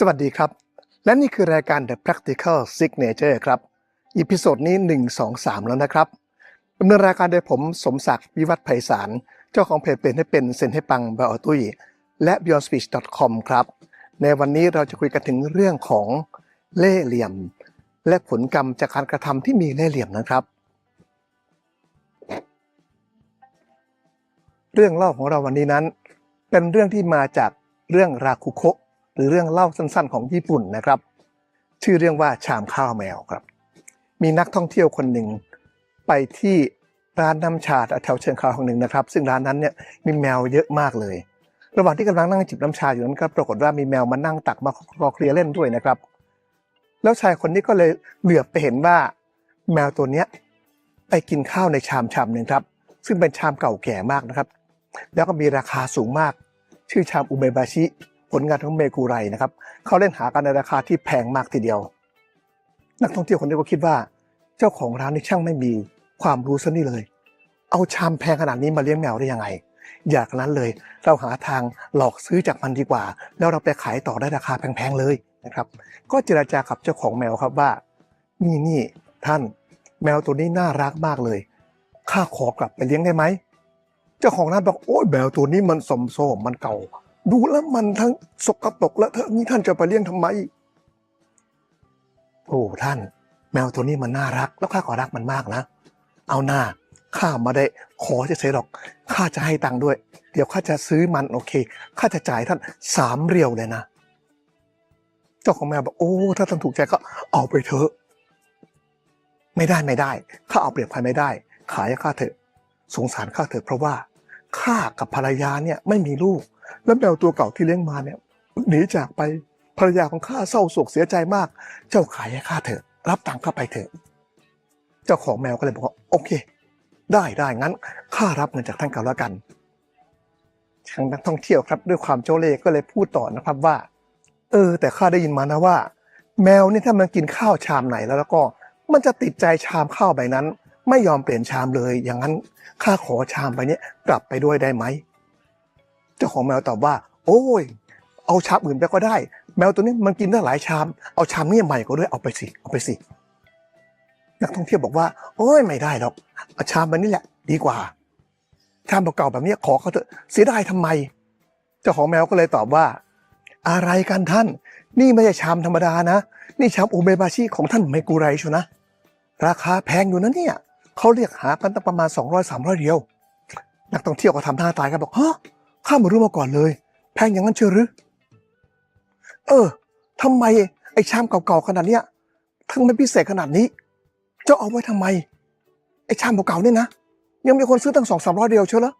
สวัสดีครับ และนี่คือรายการ The Practical Signature ครับอีพิโซดนี้ 1 2 3 แล้วนะครับดำเนินรายการโดยผมสมศักดิ์วิวัฒน์ไพศาล เจ้าของเพจเป็นให้เป็นเซ็นให้ปังบายอตุ้ยและ beyondspeech.com ครับ ในวันนี้เราจะคุยกันถึงเรื่องของเล่เหลี่ยม และผลกรรมจากการกระทำที่มีเล่เหลี่ยมนะครับ เรื่องเล่าของเราวันนี้นั้น เป็นเรื่องที่มาจากเรื่องราคุโค รือเรื่องเล่าสั้นๆ ของญี่ปุ่นนะครับ ชื่อเรื่องว่าชามข้าวแมวครับ มีนักท่องเที่ยวคนหนึ่งไปที่ร้านน้ำชาแถวเชิงเขาแห่งหนึ่งนะครับ ซึ่งร้านนั้นเนี่ยมีแมวเยอะมากเลย ระหว่างที่กำลังนั่งจิบน้ำชาอยู่นั้นก็ปรากฏว่ามีแมวมานั่งตักมาคลอเคลียร์เล่นด้วยนะครับ แล้วชายคนนี้ก็เลยเหลือบไปเห็นว่าแมวตัวเนี้ยไปกินข้าวในชามชามหนึ่งครับ ซึ่งเป็นชามเก่าแก่มากนะครับ แล้วก็มีราคาสูงมาก ชื่อชามอุเมบาชิ ผลงานของเมกุไรนะครับเขาเล่นหากันในราคาที่แพงมากทีเดียว นักท่องเที่ยวคนนี้ก็คิดว่า เจ้าของร้านนี่ช่างไม่มีความรู้ซะนี่เลย เอาชามแพงขนาดนี้มาเลี้ยงแมวได้ยังไง อยากนั้นเลยเราหาทางหลอกซื้อจากมันดีกว่า แล้วเราไปขายต่อได้ราคาแพงๆเลยนะครับ ก็เจราจากับเจ้าของแมวครับว่า นี่นี่ท่านแมวตัวนี้น่ารักมากเลย ข้าขอกลับไปเลี้ยงได้ไหม เจ้าของร้านบอกโอ้ยแมวตัวนี้มันสมโซมมันเก่า ดูแล้วมันทั้งสกปรกและทั้งนี้ท่านจะไปเลี้ยงทำไม โอ้ท่าน แมวตัวนี้มันน่ารัก แล้วข้าก็รักมันมากนะ เอาหน้าข้ามาได้ขอจะเสียหรอกข้าจะให้ตังค์ด้วย เดี๋ยวข้าจะซื้อมันโอเคข้าจะจ่ายท่านสามเรียวเลยนะ เจ้าของแมวบอกโอ้ถ้าท่านถูกใจก็เอาไปเถอะไม่ได้ไม่ได้ข้าเอาเปรียบใครไม่ได้ ขายข้าเถอะ สงสารข้าเถอะเพราะว่าข้ากับภรรยาเนี่ยไม่มีลูก แล้วแมวตัวเก่าที่เลี้ยงมาเนี่ยหนีจากไปภรรยาของข้าเศร้าโศกเสียใจมาก เจ้าขายให้ข้าเถอะ รับตังค์ข้าไปเถอะ เจ้าของแมวก็เลยบอกว่าโอเค ได้ได้งั้นข้ารับเงินจากท่านกันแล้วกันทางนักท่องเที่ยวครับด้วยความเจ้าเล่ห์ก็เลยพูดต่อนะครับว่า เออ แต่ข้าได้ยินมานะว่า แมวนี่ถ้ามันกินข้าวชามไหนแล้วแล้วก็ มันจะติดใจชามข้าวใบนั้น ไม่ยอมเปลี่ยนชามเลย อย่างนั้นข้าขอชามใบนี้กลับไปด้วยได้ไหม เจ้าของแมวตอบว่า โอ้ย เอาชามอื่นไปก็ได้ แมวตัวนี้มันกินได้หลายชาม เอาชามนี้ใหม่ก็ด้วยเอาไปสิเอาไปสิ นักท่องเที่ยวบอกว่า โอ้ยไม่ได้หรอกเอาชามแบบนี้แหละ ดีกว่าชามเก่าๆแบบนี้ขอเขาเถอะเสียดายทำไม เจ้าของแมวก็เลยตอบว่า อะไรกันท่าน นี่ไม่ใช่ชามธรรมดานะ นี่ชามอุเมบาชิของท่านไมกุไรชัวนะ ราคาแพงอยู่นะเนี่ยเขาเรียกหากันตั้งประมาณ 200 300เดียว นักท่องเที่ยวก็ทำท่าตายกันบอกฮะ ข้าไม่รู้มาก่อนเลย แพงอย่างนั้นเชียวหรือ เออทำไมไอ้ชามเก่าๆขนาดเนี้ยทั้งไม่พิเศษขนาดนี้ เจ้าเอาไว้ทำไม ไอ้ชามเก่าๆเนี่ยนะ ยังมีคนซื้อตั้งสองสามร้อยเดียวเชียวเหรอ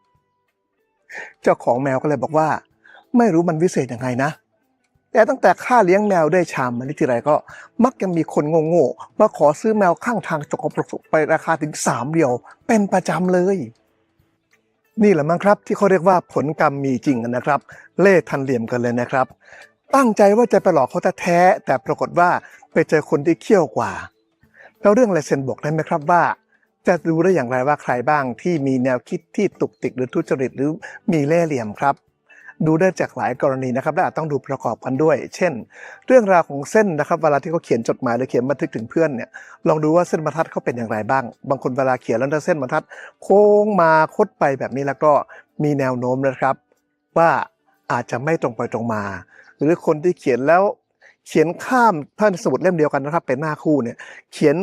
เจ้าของแมวก็เลยบอกว่า ไม่รู้มันวิเศษยังไงนะ แต่ตั้งแต่ข้าเลี้ยงแมวได้ชามมานี่ทีไรก็ มักยังมีคนโง่ๆมาขอซื้อแมวข้างทางจกกระปรกไปราคาถึงสามเดียว เป็นประจำเลย นี่แหละมั้งครับที่เขาเรียกว่าผลกรรมมีจริงนะครับ เล่ทันเหลี่ยมกันเลยนะครับ ตั้งใจว่าจะไปหลอกเขาแท้แต่ปรากฏว่าไปเจอคนที่เขี้ยวกว่า แล้วเรื่องลายเซ็นบอกได้ไหมครับว่า จะรู้ได้อย่างไรว่าใครบ้างที่มีแนวคิดที่ตุกติกหรือทุจริตหรือมีเล่เหลี่ยมครับ ดูได้จากหลายกรณีนะครับและอาจต้องดูประกอบกันด้วย เช่น เรื่องราวของเส้นนะครับเวลาที่เขาเขียนจดหมายหรือเขียนบันทึกถึงเพื่อนเนี่ยลองดูว่าเส้นบรรทัดเขาเป็นอย่างไรบ้าง บางคนเวลาเขียนแล้วถ้าเส้นบรรทัด โค้งมาคดไปแบบนี้แล้วก็มีแนวโน้มนะครับ ว่าอาจจะไม่ตรงไปตรงมา หรือคนที่เขียนแล้วเขียนข้ามถ้านสมุดเล่มเดียวกันนะครับเป็นหน้าคู่เนี่ยเขียน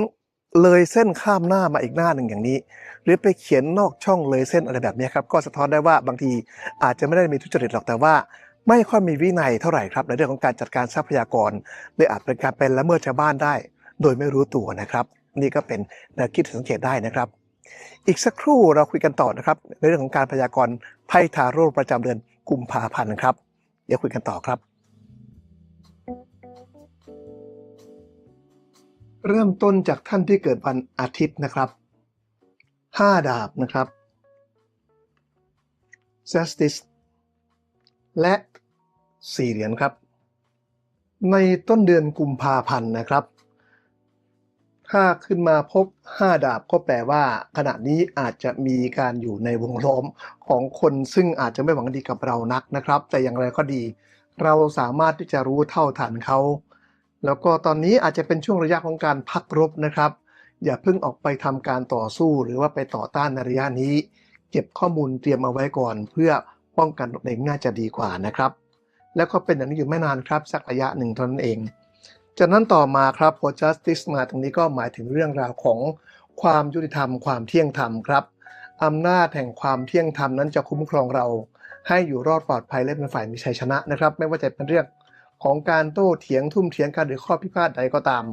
เลยเส้นข้ามหน้ามาอีกหน้าหนึ่งอย่างนี้ หรือไปเขียนนอกช่องเลยเส้นอะไรแบบนี้ครับก็สะท้อนได้ว่าบางทีอาจจะไม่ได้มีทุจริตหรอกแต่ว่า ไม่ค่อยมีวินัยเท่าไหร่ครับในเรื่องของการจัดการทรัพยากรเลยอาจเป็นการเป็นละเมิดชาวบ้านได้ โดยไม่รู้ตัวนะครับ นี่ก็เป็นแนวคิดสังเกตได้นะครับ อีกสักครู่เราคุยกันต่อนะครับในเรื่องของการพยากรณ์ไพ่ทาโร่ประจำเดือนกุมภาพันธ์ครับเดี๋ยวคุยกันต่อครับ เริ่มต้นจากท่านที่เกิดวันอาทิตย์นะครับห้าดาบนะครับ justice และสี่เหรียญครับ ในต้นเดือนกุมภาพันธ์นะครับ ถ้าขึ้นมาพบห้าดาบก็แปลว่า ขณะนี้อาจจะมีการอยู่ในวงล้อมของคนซึ่งอาจจะไม่หวังดีกับเรานักนะครับ แต่อย่างไรก็ดี เราสามารถที่จะรู้เท่าทันเขา แล้วก็ตอนนี้อาจจะเป็นช่วงระยะของการพักรบนะครับ อย่าเพิ่งออกไปทำการต่อสู้ หรือว่าไปต่อต้านในระยะนี้ เก็บข้อมูลเตรียมเอาไว้ก่อน เพื่อป้องกันตนเองน่าจะดีกว่านะครับ แล้วก็เป็นอย่างนี้อยู่ไม่นานครับ สักระยะหนึ่งเท่านั้นเอง จากนั้นต่อมาครับพอ justice มาตรงนี้ก็หมายถึงเรื่องราวของความยุติธรรม ความเที่ยงธรรมครับอำนาจแห่งความเที่ยงธรรมนั้นจะคุ้มครองเรา ให้อยู่รอดปลอดภัยและเป็นฝ่ายมีชัยชนะนะครับ ไม่ว่าจะเป็นเรื่อง ของการโต้เถียงทุ่มเถียงกันหรือข้อพิพาทใดก็ตาม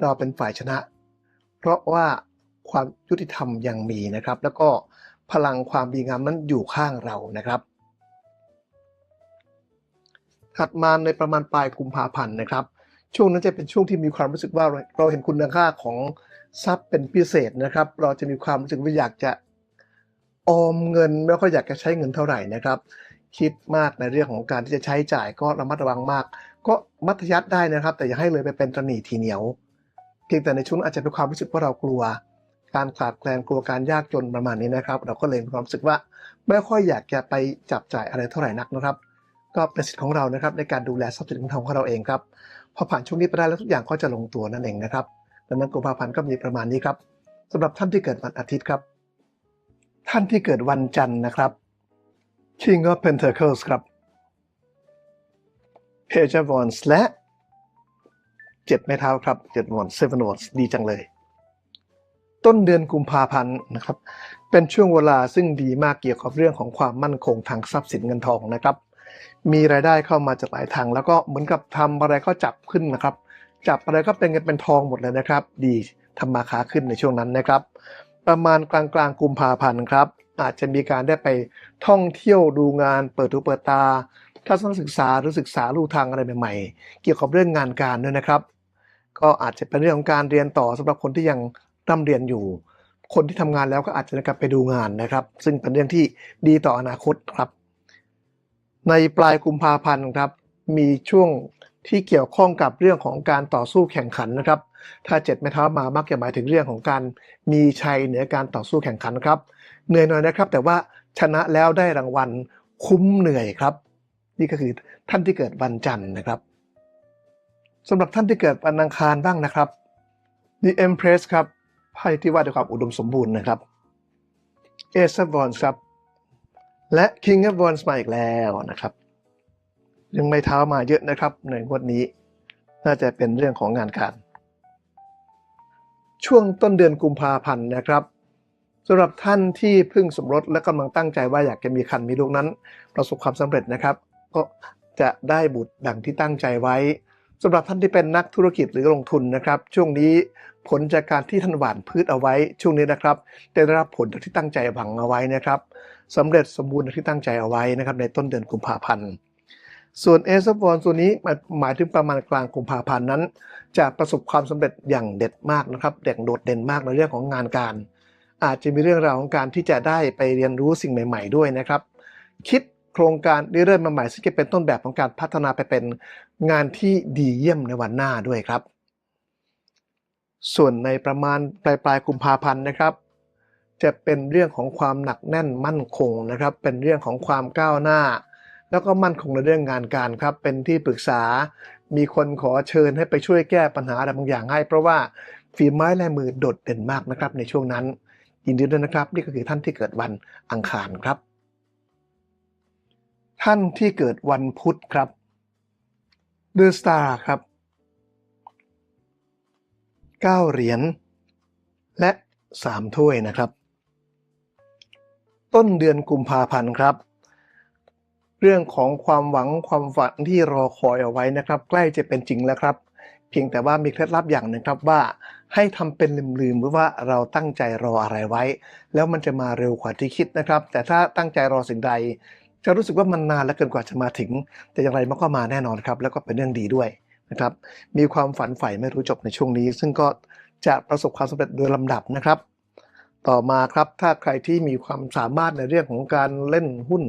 เราเป็นฝ่ายชนะ เพราะว่าความยุติธรรมยังมีนะครับ แล้วก็พลังความดีงามนั้นอยู่ข้างเรานะครับ ถัดมาในประมาณปลายกุมภาพันธ์นะครับ ช่วงนั้นจะเป็นช่วงที่มีความรู้สึกว่าเราเห็นคุณค่าของทรัพย์เป็นพิเศษนะครับ เราจะมีความรู้สึกว่าอยากจะออมเงินไม่ค่อยอยากจะใช้เงินเท่าไหร่นะครับ คิดมากในเรื่องของการที่จะใช้จ่ายก็ระมัดระวังมาก ก็มัธยัติได้นะครับ แต่อย่าให้เลยไปเป็นตระหนี่ทีเหนียว เพียงแต่ในช่วงอาจจะเป็นความรู้สึกว่าเรากลัว การขาดแคลนกลัวการยากจนประมาณนี้นะครับ เราก็เลยมีความรู้สึกว่าไม่ค่อยอยากจะไปจับจ่ายอะไรเท่าไหร่นักนะครับ ก็เป็นสิทธิ์ของเรานะครับ ในการดูแลทรัพย์สินเงินทองของเราเองครับพอผ่านช่วงนี้ไปได้แล้วทุกอย่างก็จะลงตัวนั่นเองนะครับดังนั้นกุมภาพันธ์ก็มีประมาณนี้ครับสำหรับท่านที่เกิดวันอาทิตย์ครับ ท่านที่เกิดวันจันทร์นะครับ King of Pentacles ครับ Page of Wands และเจ็ดไม้เท้าครับเจ็ด Wands Seven Wands ดีจังเลย ต้นเดือนกุมภาพันธ์นะครับ เป็นช่วงเวลาซึ่งดีมากเกี่ยวกับเรื่องของความมั่นคงทางทรัพย์สินเงินทองนะครับ มีรายได้เข้ามาจากหลายทาง แล้วก็เหมือนกับทำอะไรก็จับขึ้นนะครับ จับอะไรก็เป็นเงินเป็นทองหมดเลยนะครับ ดีทำมาค้าขึ้นในช่วงนั้นนะครับ ประมาณกลางกลางกุมภาพันธ์ครับอาจจะมีการได้ไปท่องเที่ยวดูงานเปิดหูเปิดตา ทัศนศึกษาหรือศึกษาลู่ทางอะไรใหม่ ๆ เกี่ยวกับเรื่องงานการด้วยนะครับ ก็อาจจะเป็นเรื่องของการเรียนต่อสำหรับคนที่ยังร่ำเรียนอยู่ คนที่ทำงานแล้วก็อาจจะกลับไปดูงานนะครับ ซึ่งเป็นเรื่องที่ดีต่ออนาคตครับ ในปลายกุมภาพันธ์ครับ มีช่วงที่เกี่ยวข้องกับเรื่องของการต่อสู้แข่งขันนะครับ ถ้าเจ็ดไม้เท้ามามักจะหมายถึงเรื่องของการมีชัยเหนือการต่อสู้แข่งขันครับ เหนื่อยหน่อยนะครับ แต่ว่าชนะแล้วได้รางวัลคุ้มเหนื่อยครับ นี่ก็คือท่านที่เกิดวันจันทร์นะครับสำหรับท่านที่เกิดวันอังคารบ้างนะครับ The Empress ครับไพ่ที่ว่าด้วยความอุดมสมบูรณ์นะครับ Ace of Wands ครับ และ King of Wands มาอีกแล้วนะครับยังไม่เท้ามาเยอะนะครับในงวดนี้ น่าจะเป็นเรื่องของงานการ ช่วงต้นเดือนกุมภาพันธ์นะครับสำหรับท่านที่เพิ่งสมรสและกำลังตั้งใจว่าอยากจะมีคันมีลูกนั้น ประสบความสำเร็จนะครับ ก็จะได้บุตรดังที่ตั้งใจไว้สำหรับท่านที่เป็นนักธุรกิจหรือลงทุนนะครับ ช่วงนี้ผลจากการที่ท่านหว่านพืชเอาไว้ช่วงนี้นะครับได้รับผลที่ตั้งใจหวังเอาไว้นะครับสำเร็จสมบูรณ์ที่ตั้งใจเอาไว้นะครับในต้นเดือนกุมภาพันธ์ส่วนเอสบอลตัวนี้หมายถึงประมาณกลางกุมภาพันธ์นั้น จะประสบความสำเร็จอย่างเด็ดมากนะครับเด่นโดดเด่นมากในเรื่องของงานการ อาจจะมีเรื่องราวของการที่จะได้ไปเรียนรู้สิ่งใหม่ ๆ ด้วยนะครับ คิด โครงการเรื่อยๆมาใหม่ซึ่งจะเป็นต้นแบบของการพัฒนาไปเป็นงานที่ดีเยี่ยมในวันหน้าด้วยครับ ส่วนในประมาณปลายปลายกุมภาพันธ์นะครับ จะเป็นเรื่องของความหนักแน่นมั่นคงนะครับ เป็นเรื่องของความก้าวหน้า แล้วก็มั่นคงในเรื่องงานการครับ เป็นที่ปรึกษา มีคนขอเชิญให้ไปช่วยแก้ปัญหาอะไรบางอย่างให้เพราะว่าฝีไม้ลายมือโดดเด่นมากนะครับในช่วงนั้นยินดีด้วยนะครับ นี่ก็คือท่านที่เกิดวันอังคารครับ ท่านที่เกิดวันพุธครับเดอะสตาร์ครับเก้าเหรียญและสามถ้วยนะครับ ต้นเดือนกุมภาพันธ์ครับ เรื่องของความหวังความฝันที่รอคอยเอาไว้นะครับ ใกล้จะเป็นจริงแล้วครับ เพียงแต่ว่ามีเคล็ดลับอย่างหนึ่งครับว่าให้ทำเป็นลืมๆหรือว่าเราตั้งใจรออะไรไว้ แล้วมันจะมาเร็วกว่าที่คิดนะครับ แต่ถ้าตั้งใจรอสิ่งใด จะรู้สึกว่ามันนานและเกินกว่าจะมาถึง แต่อย่างไรมันก็มาแน่นอนครับ แล้วก็เป็นเรื่องดีด้วยนะครับ มีความฝันใฝ่ไม่รู้จบในช่วงนี้ ซึ่งก็จะประสบความสำเร็จโดยลำดับนะครับ ต่อมาครับถ้าใครที่มีความสามารถในเรื่องของการเล่นหุ้น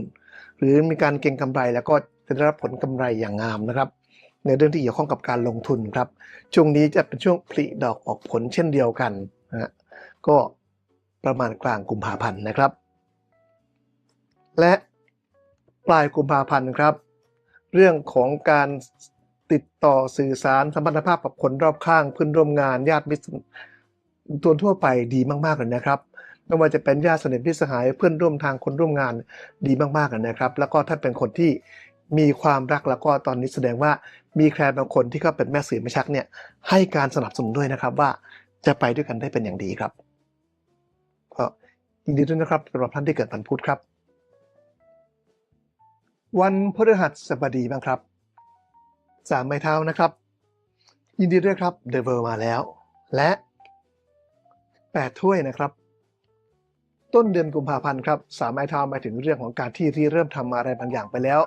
หรือมีการเก็งกำไร แล้วก็จะได้รับผลกำไรอย่างงามนะครับ ในเรื่องที่เกี่ยวข้องกับการลงทุนครับ ช่วงนี้จะเป็นช่วงผลิดอกออกผลเช่นเดียวกันนะก็ประมาณกลางกุมภาพันธ์นะครับ และ ปลายกุมภาพันธ์ครับ เรื่องของการติดต่อสื่อสารสัมพันธภาพกับคนรอบข้างเพื่อนร่วมงานญาติมิตรตัวทั่วไปดีมากๆเลยนะครับไม่ว่าจะเป็นญาติสนิทพิตรสหายเพื่อนร่วมทางคนร่วมงานดีมากๆเลยนะครับ แล้วก็ถ้าเป็นคนที่มีความรักแล้วก็ตอนนี้แสดงว่ามีใครบางคนที่เขาเป็นแม่สื่อแม่ชักเนี่ยให้การสนับสนุนด้วยนะครับว่าจะไปด้วยกันได้เป็นอย่างดีครับก็ยินดีด้วยนะครับสำหรับท่านที่เกิดวันพุธครับ วันพฤหัสบดีบ้างครับสามไม้เท้านะครับ ยินดีด้วยครับเดเวอร์มาแล้ว และแปดถ้วยนะครับ ต้นเดือนกุมภาพันธ์ครับสามไม้เท้าหมายถึงเรื่องของการที่ที่เริ่มทำอะไรบางอย่างไปแล้ว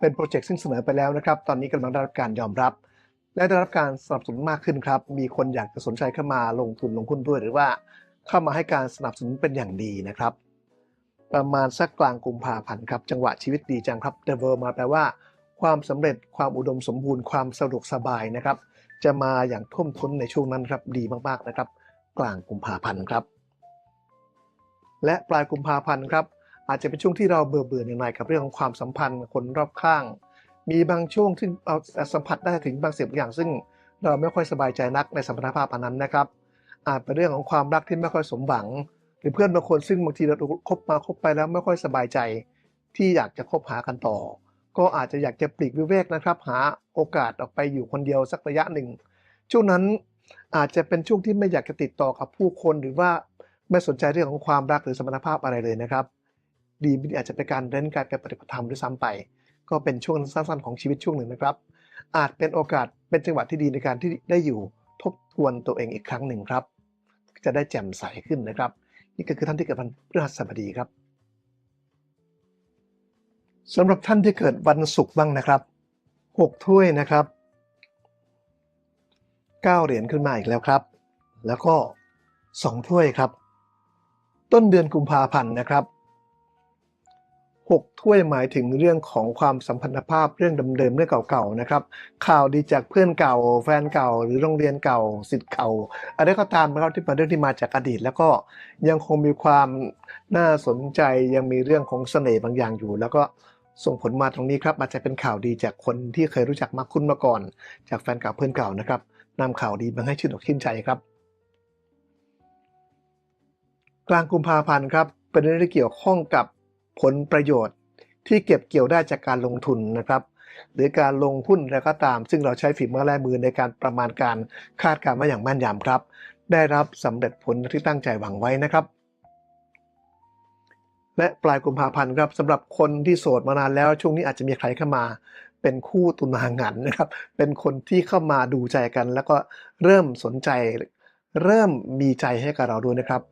เป็นโปรเจกต์ซึ่งเสนอไปแล้วนะครับ ตอนนี้กำลังได้รับการยอมรับ และได้รับการสนับสนุนมากขึ้นครับ มีคนอยากจะสนใจเข้ามาลงทุนลงหุ้นด้วยหรือว่า เข้ามาให้การสนับสนุนเป็นอย่างดีนะครับ ประมาณสักกลางกุมภาพันธ์ครับ จังหวะชีวิตดีจังครับเดเวอร์มาแปลว่า ความสำเร็จความอุดมสมบูรณ์ความสะดวกสบายนะครับ จะมาอย่างท่วมท้นในช่วงนั้นครับดีมากๆนะครับ กลางกุมภาพันธ์ครับ และปลายกุมภาพันธ์ครับ อาจจะเป็นช่วงที่เราเบื่อเบื่อๆหน่อยกับเรื่องของความสัมพันธ์คนรอบข้าง มีบางช่วงที่เราสัมผัสได้ถึงบางสิ่งบางอย่าง ซึ่งเราไม่ค่อยสบายใจนักในสัมพันธภาพอันนั้นนะครับ อาจเป็นเรื่องของความรักที่ไม่ค่อยสมหวัง หรือเพื่อนบางคนซึ่งบางทีเราคบมาคบไปแล้วไม่ค่อยสบายใจ ที่อยากจะคบหากันต่อ ก็อาจจะอยากจะปลีกวิเวกนะครับ หาโอกาสออกไปอยู่คนเดียวสักระยะหนึ่ง ช่วงนั้นอาจจะเป็นช่วงที่ไม่อยากจะติดต่อกับผู้คนหรือว่าไม่สนใจเรื่องของความรักหรือสมรรถภาพอะไรเลยนะครับ ดีไม่ดีอาจจะเป็นการเร้นการไปปฏิบัติธรรมด้วยซ้ำไป ก็เป็นช่วงสั้นๆของชีวิตช่วงหนึ่งนะครับ อาจเป็นโอกาสเป็นจังหวะที่ดีในการที่ได้อยู่ทบทวนตัวเองอีกครั้งหนึ่งครับ จะได้แจ่มใสขึ้นนะครับ นี่ก็คือท่านที่เกิดวันพฤหัสบดีครับสำหรับท่านที่เกิดวันศุกร์บ้างนะครับหกถ้วยนะครับเก้าเหรียญขึ้นมาอีกแล้วครับ แล้วก็สองถ้วยครับ ต้นเดือนกุมภาพันธ์นะครับ หกถ้วยหมายถึงเรื่องของความสัมพันธภาพเรื่องเดิมๆเรื่องเก่าๆนะครับ ข่าวดีจากเพื่อนเก่า แฟนเก่า หรือโรงเรียนเก่าสิทธิ์เก่าอะไรก็ตามนะครับที่เป็นเรื่องที่มาจากอดีต แล้วก็ยังคงมีความน่าสนใจยังมีเรื่องของเสน่ห์บางอย่างอยู่ แล้วก็ส่งผลมาตรงนี้ครับอาจจะเป็นข่าวดีจากคนที่เคยรู้จักมากคุ้นมาก่อน จากแฟนเก่าเพื่อนเก่านะครับนำข่าวดีมาให้ชื่นอกชื่นใจครับ กลางกุมภาพันธ์ครับเป็นเรื่องที่เกี่ยวข้องกับ ผลประโยชน์ที่เก็บเกี่ยวได้จากการลงทุนนะครับ หรือการลงหุ้นแล้วก็ตาม ซึ่งเราใช้ฝีมือและมือในการประมาณการคาดการณ์มาอย่างแม่นยำครับ ได้รับสำเร็จผลที่ตั้งใจหวังไว้นะครับ และปลายกุมภาพันธ์ครับสำหรับคนที่โสดมานานแล้วช่วงนี้อาจจะมีใครเข้ามาเป็นคู่ตุนางันนะครับ เป็นคนที่เข้ามาดูใจกัน แล้วก็เริ่มสนใจ เริ่มมีใจให้กับเราด้วยนะครับ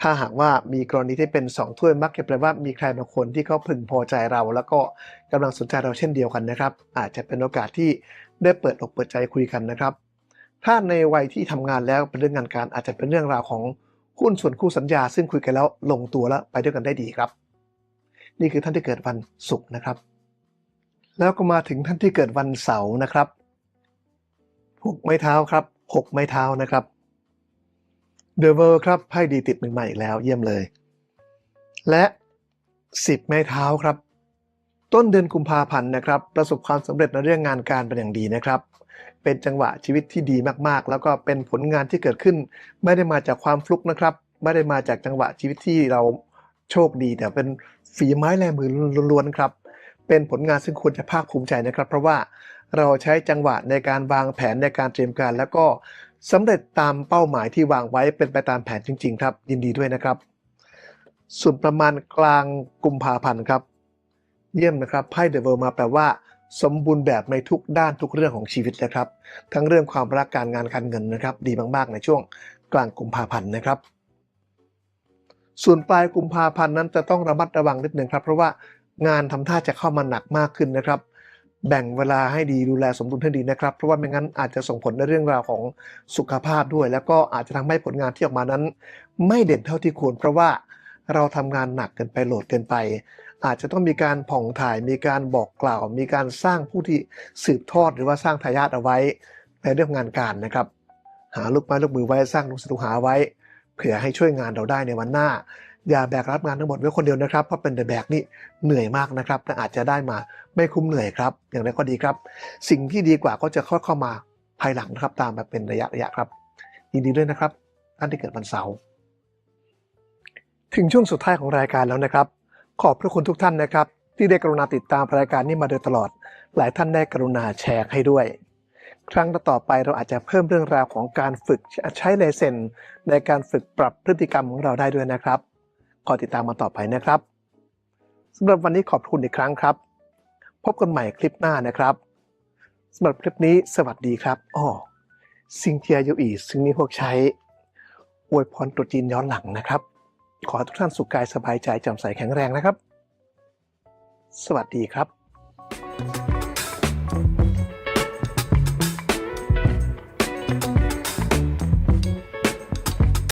ถ้าหากว่ามีกรณีที่เป็นสองถ้วยมักจะแปลว่ามีใครบางคนที่เขาพึงพอใจเรา แล้วก็กำลังสนใจเราเช่นเดียวกันนะครับ อาจจะเป็นโอกาสที่ได้เปิดอกเปิดใจคุยกันนะครับ ถ้าในวัยที่ทำงานแล้วเป็นเรื่องงานการอาจจะเป็นเรื่องราวของหุ้นส่วนคู่สัญญา ซึ่งคุยกันแล้วลงตัวแล้วไปด้วยกันได้ดีครับ นี่คือท่านที่เกิดวันศุกร์นะครับ แล้วก็มาถึงท่านที่เกิดวันเสาร์นะครับหกไม้เท้าครับหกไม้เท้านะครับ เดอะเวิร์ครับไพ่ดีติดหนึ่งใหม่อีกแล้วเยี่ยมเลย และสิบไม้เท้าครับ ต้นเดือนกุมภาพันธ์นะครับ ประสบความสำเร็จในเรื่องงานการเป็นอย่างดีนะครับ เป็นจังหวะชีวิตที่ดีมากๆ แล้วก็เป็นผลงานที่เกิดขึ้น ไม่ได้มาจากความฟลุกนะครับ ไม่ได้มาจากจังหวะชีวิตที่เราโชคดี แต่เป็นฝีไม้ลายมือล้วนๆครับ เป็นผลงานซึ่งควรจะภาคภูมิใจนะครับ เพราะว่าเราใช้จังหวะในการวางแผนในการเตรียมการ แล้วก็ สำเร็จตามเป้าหมายที่วางไว้เป็นไปตามแผนจริง ๆ ครับ ยินดีด้วยนะครับ ส่วนประมาณกลางกุมภาพันธ์ครับ เยี่ยมนะครับไพ่เดอะเวิร์มาแปลว่า สมบูรณ์แบบในทุกด้านทุกเรื่องของชีวิตนะครับ ทั้งเรื่องความรักการงานการเงินนะครับ ดีมากๆในช่วงกลางกุมภาพันธ์นะครับส่วนปลายกุมภาพันธ์นั้นจะต้องระมัดระวังนิดหนึ่งครับ เพราะว่างานทำท่าจะเข้ามาหนักมากขึ้นนะครับ แบ่งเวลาให้ดีดูแลสมดุลให้ดีนะครับ เพราะว่าไม่งั้นอาจจะส่งผลในเรื่องราวของสุขภาพด้วย แล้วก็อาจจะทำให้ผลงานที่ออกมานั้น ไม่เด่นเท่าที่ควร เพราะว่าเราทำงานหนักเกินไปโหลดเกินไป อาจจะต้องมีการผ่องถ่ายมีการบอกกล่าว มีการสร้างผู้ที่สืบทอดหรือว่าสร้างทายาทเอาไว้ในเรื่องงานการนะครับ หาลูกไม้ลูกมือไว้สร้างลูกศิษย์ลูกหาไว้เผื่อให้ช่วยงานเราได้ในวันหน้า อย่าแบกรับงานทั้งหมดไว้คนเดียวนะครับ เพราะเป็นแต่แบกนี่เหนื่อยมากนะครับและอาจจะได้มาไม่คุ้มเหนื่อยครับ อย่างไรก็ดีครับ สิ่งที่ดีกว่าก็จะค่อยเข้ามาภายหลังนะครับตามมาเป็นระยะระยะครับยินดีด้วยนะครับท่านที่เกิดวันเสาร์ถึงช่วงสุดท้ายของรายการแล้วนะครับ ขอบพระคุณทุกท่านนะครับ ที่ได้กรุณาติดตามรายการนี้มาโดยตลอด หลายท่านได้กรุณาแชร์ให้ด้วย ครั้งต่อไปเราอาจจะเพิ่มเรื่องราวของการฝึกใช้เลเซนในการฝึกปรับพฤติกรรมของเราได้ด้วยนะครับ ขอติดตามมาต่อไปนะครับสำหรับวันนี้ขอบคุณอีกครั้งครับ พบกันใหม่คลิปหน้านะครับสำหรับคลิปนี้สวัสดีครับอ๋อซิงเทียยูอีซึ่งนี้พวกใช้อวยพรตรุษจีนย้อนหลังนะครับ ขอทุกท่านสุขกายสบายใจแจ่มใสแข็งแรงนะครับ สวัสดีครับ